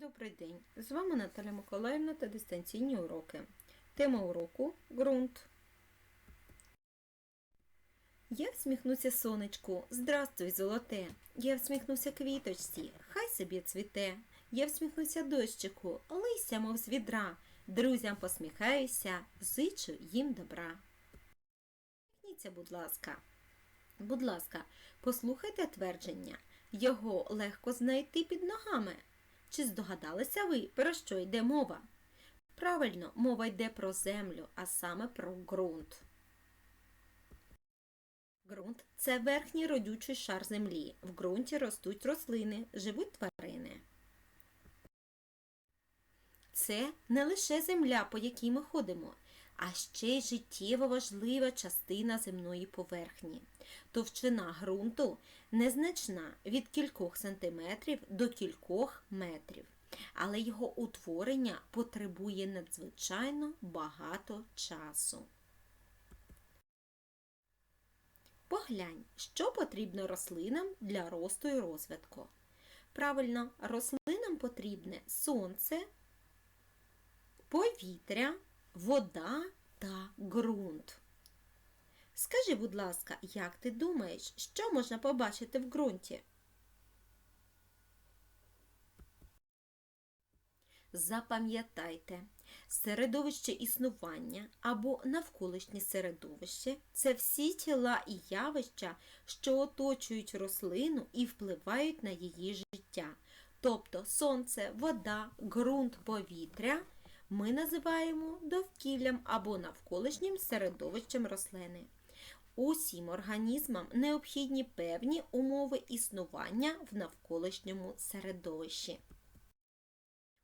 Добрий день! З вами Наталя Миколаївна та дистанційні уроки. Тема уроку ґрунт. Я всміхнуся сонечку, здравствуй, золоте. Я всміхнуся квіточці, хай собі цвіте. Я всміхнуся дощику, лися, мов з відра. Друзям посміхаюся, зичу їм добра. Всміхніться, будь ласка. Будь ласка, послухайте твердження. Його легко знайти під ногами. Чи здогадалися ви, про що йде мова? Правильно, мова йде про землю, а саме про ґрунт. Ґрунт це верхній родючий шар землі. В ґрунті ростуть рослини, живуть тварини. Це не лише земля, по якій ми ходимо, а ще й життєво важлива частина земної поверхні. Товщина ґрунту незначна від кількох сантиметрів до кількох метрів, але його утворення потребує надзвичайно багато часу. Поглянь, що потрібно рослинам для росту і розвитку. Правильно, рослинам потрібне сонце, повітря, вода та ґрунт. Скажи, будь ласка, як ти думаєш, що можна побачити в ґрунті? Запам'ятайте, середовище існування або навколишнє середовище це всі тіла і явища, що оточують рослину і впливають на її життя. Тобто сонце, вода, ґрунт, повітря ми називаємо довкіллям або навколишнім середовищем рослини. Усім організмам необхідні певні умови існування в навколишньому середовищі.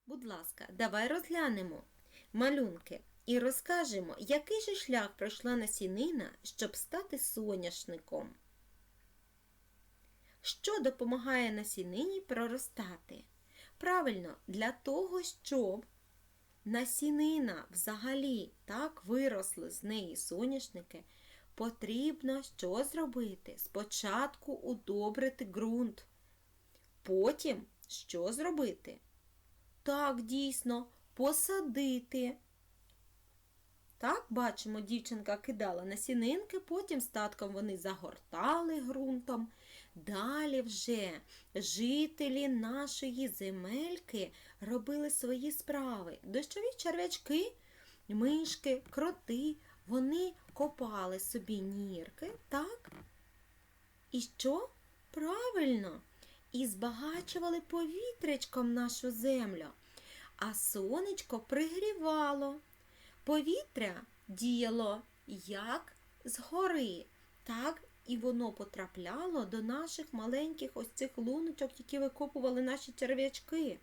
Будь ласка, давай розглянемо малюнки і розкажемо, який же шлях пройшла насінина, щоб стати соняшником. Що допомагає насінині проростати? Правильно, для того, щоб насінина взагалі так виросли з неї соняшники, потрібно що зробити? Спочатку удобрити ґрунт. Потім що зробити? Так, дійсно, посадити. Так, бачимо, дівчинка кидала насінинки, потім статком вони загортали ґрунтом. Далі вже жителі нашої земельки робили свої справи. Дощові черв'ячки, мишки, кроти, вони копали собі нірки, так? І що? Правильно, і збагачували повітрячком нашу землю, а сонечко пригрівало. Повітря діяло як згори, так і воно потрапляло до наших маленьких ось цих луночок, які викопували наші черв'ячки.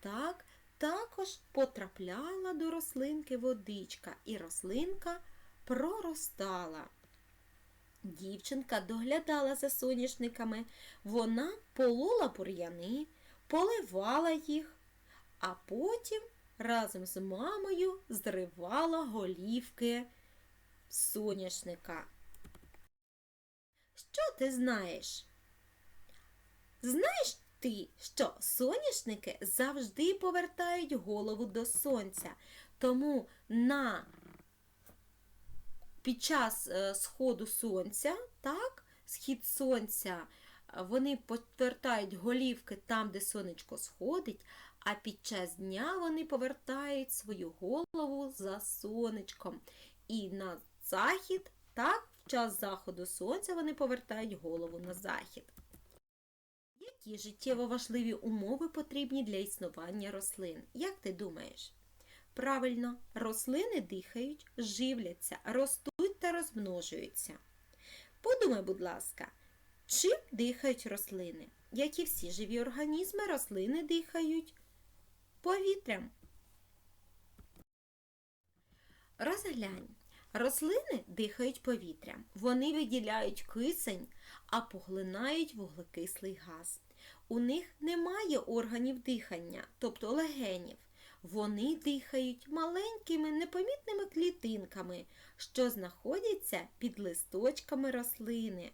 Так, також потрапляла до рослинки водичка, і рослинка проростала. Дівчинка доглядала за соняшниками, вона полола бур'яни, поливала їх, а потім разом з мамою зривала голівки соняшника. Ти знаєш? Знаєш ти, що соняшники завжди повертають голову до сонця, тому на під час е, сходу сонця, так, схід сонця, вони повертають голівки там, де сонечко сходить, а під час дня вони повертають свою голову за сонечком. І на захід, так, в час заходу сонця вони повертають голову на захід. Які життєво важливі умови потрібні для існування рослин? Як ти думаєш? Правильно, рослини дихають, живляться, ростуть та розмножуються. Подумай, будь ласка, чим дихають рослини? Як і всі живі організми, рослини дихають повітрям. Розглянь, рослини дихають повітрям. Вони виділяють кисень, а поглинають вуглекислий газ. У них немає органів дихання, тобто легенів. Вони дихають маленькими непомітними клітинками, що знаходяться під листочками рослини.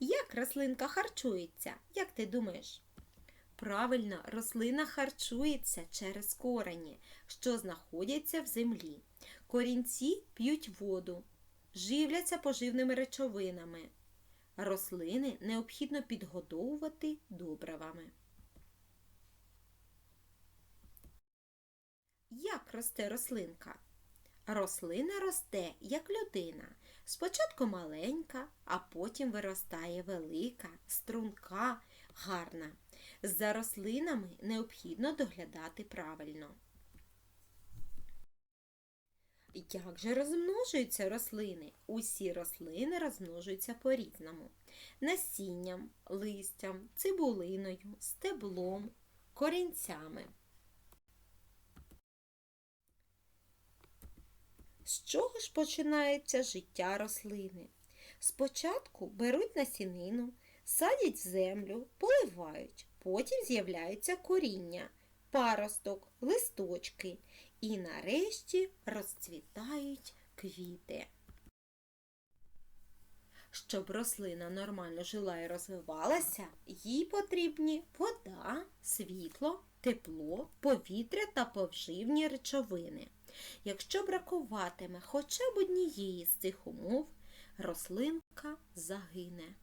Як рослинка харчується? Як ти думаєш? Правильно, рослина харчується через корені, що знаходяться в землі. Корінці п'ють воду, живляться поживними речовинами. Рослини необхідно підгодовувати добривами. Як росте рослинка? Рослина росте, як людина. Спочатку маленька, а потім виростає велика, струнка, гарна. За рослинами необхідно доглядати правильно. Як же розмножуються рослини? Усі рослини розмножуються по-різному. Насінням, листям, цибулиною, стеблом, корінцями. З чого ж починається життя рослини? Спочатку беруть насінину, садять землю, поливають, потім з'являється коріння, паросток, листочки і нарешті розцвітають квіти. Щоб рослина нормально жила і розвивалася, їй потрібні вода, світло, тепло, повітря та поживні речовини. Якщо бракуватиме хоча б однієї з цих умов, рослинка загине.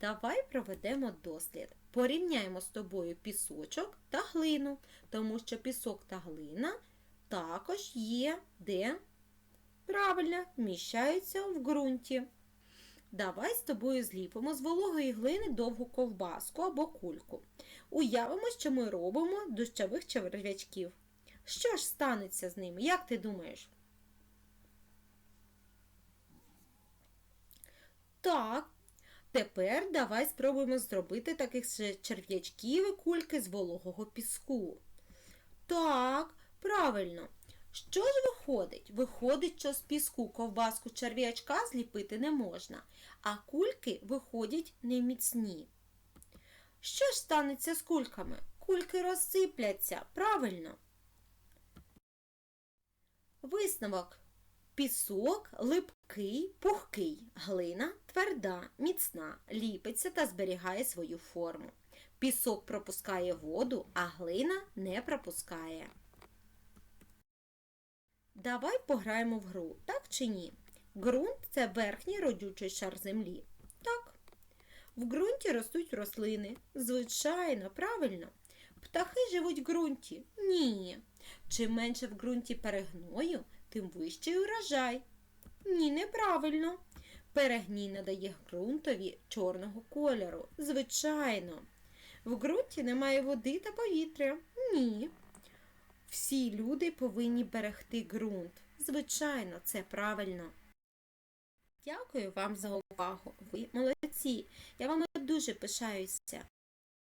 Давай проведемо дослід. Порівняємо з тобою пісочок та глину, тому що пісок та глина також є де правильно вміщаються в ґрунті. Давай з тобою зліпимо з вологої глини довгу ковбаску або кульку. Уявимо, що ми робимо дощових черв'ячків. Що ж станеться з ними, як ти думаєш? Так, тепер давай спробуємо зробити таких черв'ячків і кульки з вологого піску. Так, правильно. Що ж виходить? Виходить, що з піску ковбаску черв'ячка зліпити не можна, а кульки виходять неміцні. Що ж станеться з кульками? Кульки розсипляться, правильно? Висновок. Пісок липкий, пухкий, глина тверда, міцна, ліпиться та зберігає свою форму. Пісок пропускає воду, а глина не пропускає. Давай пограємо в гру, так чи ні? Ґрунт це верхній родючий шар землі. Так. В ґрунті ростуть рослини. Звичайно, правильно. Птахи живуть в ґрунті? Ні. Чим менше в ґрунті перегною, тим вищий урожай. Ні, неправильно. Перегній надає ґрунтові чорного кольору. Звичайно. В ґрунті немає води та повітря. Ні. Всі люди повинні берегти ґрунт. Звичайно, це правильно. Дякую вам за увагу. Ви молодці. Я вами дуже пишаюся.